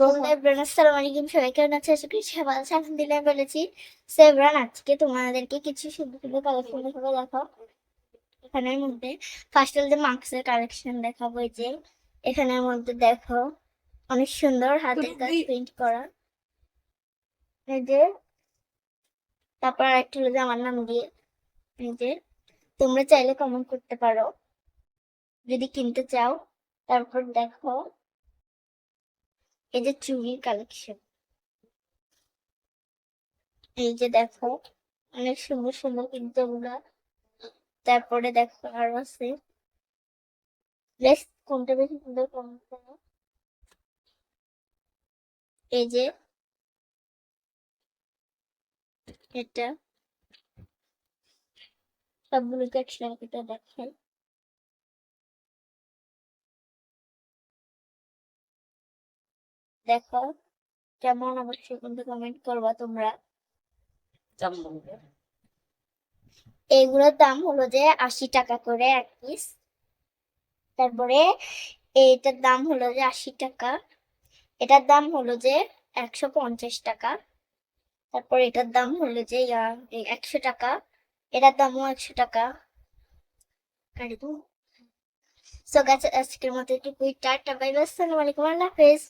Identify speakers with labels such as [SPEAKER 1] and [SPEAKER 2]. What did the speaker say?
[SPEAKER 1] Everyone আসসালামু আলাইকুম সবাই কেমন আছে? আশা করি সবাই আছে আলহামদুলিল্লাহ বলেছি সেভরান আজকে তোমাদেরকে কিছু সুন্দর সুন্দর কালেকশন দেখাবো দেখো। এখানের মধ্যে ফার্স্ট হল যে মাস্কের কালেকশন দেখাবো এই যে। এখানের মধ্যে দেখো অনেক সুন্দর হাতের কাজ প্রিন্ট করা। এই যে তারপর একটা হলো আমার নাম দিয়ে। এই যে তোমরা চাইলে কমেন্ট করতে পারো। যদি কিনতে চাও তারপর দেখো। এই যে চুড়ির কালেকশন এই যে দেখো, অনেক সুন্দর সুন্দর কিন্তু ওগুলা তারপরে দেখো আরও আছে। কোনটা বেশি সুন্দর, কোনটা এই যে এটা। সবগুলোকে একসাথে দেখাই দেখো কেমন অবশ্যই কিন্তু কমেন্ট করবা তোমরা। এইগুলোর দাম হলো যে আশি টাকা করে এক পিস তারপরে এইটার দাম হলো যে আশি টাকা। এটার দাম হলো যে একশো পঞ্চাশ টাকা। তারপর এটার দাম হলো যে একশো টাকা। এটার দামও একশো টাকা। সো গাছ আজকের মতো একটু টাটা বাই বাই আসসালামু আলাইকুম, আল্লাহ হাফেজ।